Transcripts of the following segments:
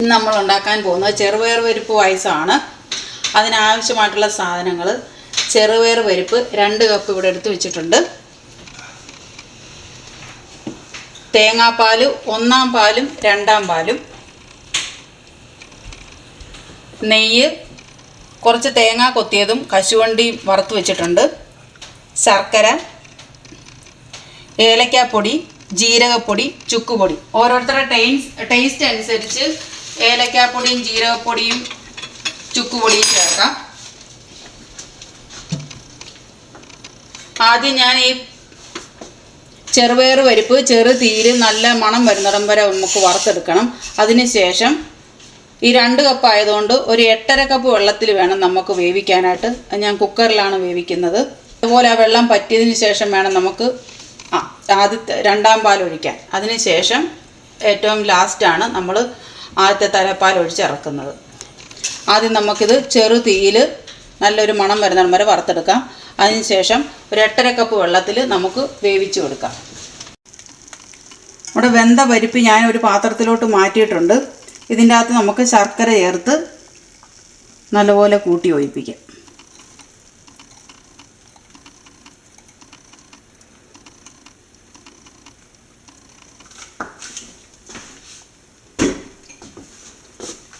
ഇന്ന് നമ്മൾ ഉണ്ടാക്കാൻ പോകുന്നത് ചെറുപയർ പരിപ്പ് പായസമാണ്. അതിനാവശ്യമായിട്ടുള്ള സാധനങ്ങൾ ചെറുപയർ പരിപ്പ് രണ്ട് കപ്പ് ഇവിടെ എടുത്ത് വെച്ചിട്ടുണ്ട്. തേങ്ങാപ്പാൽ ഒന്നാം പാലും രണ്ടാം പാലും. നെയ്യ് കുറച്ച് തേങ്ങ കൊത്തിയതും കശുവണ്ടിയും വറുത്ത് വെച്ചിട്ടുണ്ട്. ശർക്കര ഏലക്കാപ്പൊടി ജീരകപ്പൊടി ചുക്കുപൊടി. ഓരോരുത്തരുടെ ടേസ്റ്റ് ടേസ്റ്റ് അനുസരിച്ച് ഏലക്കാപ്പൊടിയും ജീരകപ്പൊടിയും ചുക്കുപൊടിയും ചേർക്കാം. ആദ്യം ഞാൻ ഈ ചെറുപയർ പരിപ്പ് ചെറു തീര് നല്ല മണം വരുന്നിടം വരെ നമുക്ക് വറുത്തെടുക്കണം. അതിന് ശേഷം ഈ രണ്ട് കപ്പ് ആയതുകൊണ്ട് ഒരു എട്ടര കപ്പ് വെള്ളത്തിൽ വേണം നമുക്ക് വേവിക്കാനായിട്ട്. ഞാൻ കുക്കറിലാണ് വേവിക്കുന്നത്. അതുപോലെ ആ വെള്ളം പറ്റിയതിന് ശേഷം വേണം നമുക്ക് ആദ്യത്തെ രണ്ടാം പാൽ ഒഴിക്കാൻ. അതിന് ശേഷം ഏറ്റവും ലാസ്റ്റാണ് നമ്മൾ ആദ്യത്തെ തലപ്പാൽ ഒഴിച്ചിറക്കുന്നത് ആദ്യം നമുക്കിത് ചെറു തീയിൽ നല്ലൊരു മണം വരുന്നിടം വരെ വറുത്തെടുക്കാം. അതിനുശേഷം ഒരു എട്ടര കപ്പ് വെള്ളത്തിൽ നമുക്ക് വേവിച്ച് കൊടുക്കാം. ഇവിടെ വെന്ത പരിപ്പ് ഞാൻ ഒരു പാത്രത്തിലോട്ട് മാറ്റിയിട്ടുണ്ട്. ഇതിന്റെ അകത്ത് നമുക്ക് ശർക്കര ചേർത്ത് നല്ലപോലെ കൂട്ടി ഒഴിപ്പിക്കാം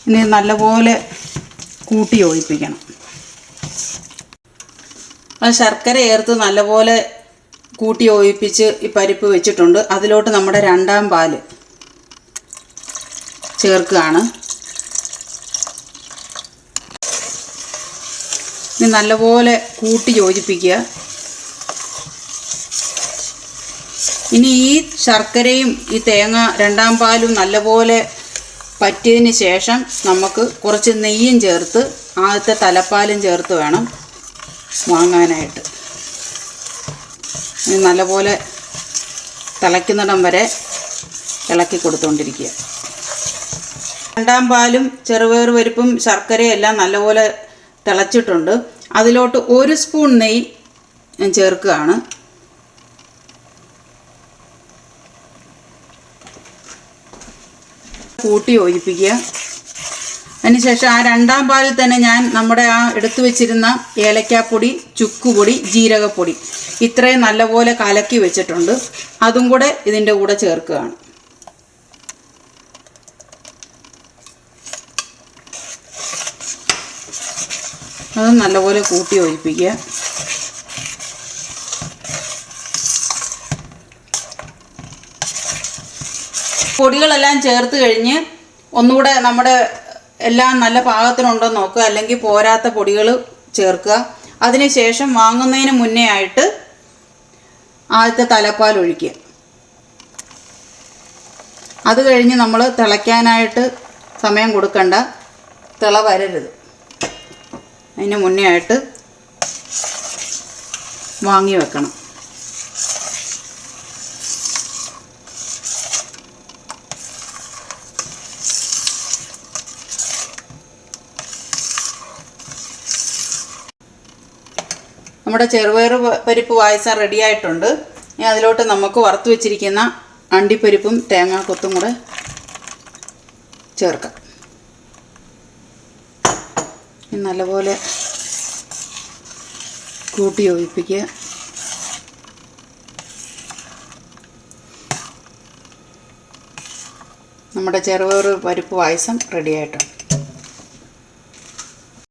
ഇനി നല്ലപോലെ കൂട്ടി യോജിപ്പിക്കണം. ശർക്കര ചേർത്ത് നല്ലപോലെ കൂട്ടി ഒഴിപ്പിച്ച് ഈ പരിപ്പ് വെച്ചിട്ടുണ്ട്. അതിലോട്ട് നമ്മുടെ രണ്ടാം പാൽ ചേർക്കുകയാണ്. ഇനി നല്ലപോലെ കൂട്ടി യോജിപ്പിക്കുക. ഇനി ഈ ശർക്കരയും ഈ തേങ്ങ രണ്ടാം പാലും നല്ലപോലെ പറ്റിയതിന് ശേഷം നമുക്ക് കുറച്ച് നെയ്യും ചേർത്ത് ആദ്യത്തെ തലപ്പാലും ചേർത്ത് വേണം വാങ്ങാനായിട്ട്. നല്ലപോലെ തിളയ്ക്കുന്നിടം വരെ ഇളക്കി കൊടുത്തുകൊണ്ടിരിക്കുക രണ്ടാം പാലും ചെറുപയർ പരിപ്പും ശർക്കരയും എല്ലാം നല്ലപോലെ തിളച്ചിട്ടുണ്ട്. അതിലോട്ട് ഒരു സ്പൂൺ നെയ്യ് ചേർക്കുകയാണ്. കൂട്ടി യോജിപ്പിക്കുക അതിനുശേഷം ആ രണ്ടാം പാലിൽ തന്നെ ഞാൻ നമ്മുടെ ആ എടുത്തു വെച്ചിരുന്ന ഏലക്കാപ്പൊടി ചുക്കുപൊടി ജീരകപ്പൊടി ഇത്രയും നല്ലപോലെ കലക്കി വെച്ചിട്ടുണ്ട്. അതും കൂടെ ഇതിന്റെ കൂടെ ചേർക്കുകയാണ്. അതും നല്ലപോലെ കൂട്ടി യോജിപ്പിക്കുക പൊടികളെല്ലാം ചേർത്ത് കഴിഞ്ഞ് ഒന്നുകൂടെ നമ്മുടെ എല്ലാം നല്ല പാകത്തിനുണ്ടോ നോക്കുക. അല്ലെങ്കിൽ പോരാത്ത പൊടികൾ ചേർക്കുക. അതിനുശേഷം വാങ്ങുന്നതിന് മുന്നേ ആയിട്ട് ആദ്യത്തെ തലപ്പാൽ ഒഴിക്കുക. അത് കഴിഞ്ഞ് നമ്മൾ തിളയ്ക്കാനായിട്ട് സമയം കൊടുക്കണ്ട. തിള വരരുത്. അതിന് മുന്നേ ആയിട്ട് വാങ്ങി വെക്കണം. നമ്മുടെ ചെറുപയർ പരിപ്പ് പായസം റെഡിയായിട്ടുണ്ട് ഇനി അതിലോട്ട് നമുക്ക് വറുത്ത് വെച്ചിരിക്കുന്ന അണ്ടിപ്പരിപ്പും തേങ്ങാക്കൊത്തും കൂടെ ചേർക്കാം. നല്ലപോലെ കൂട്ടി യോജിപ്പിക്കുക. നമ്മുടെ ചെറുപയർ പരിപ്പ് പായസം റെഡി ആയിട്ടുണ്ട്.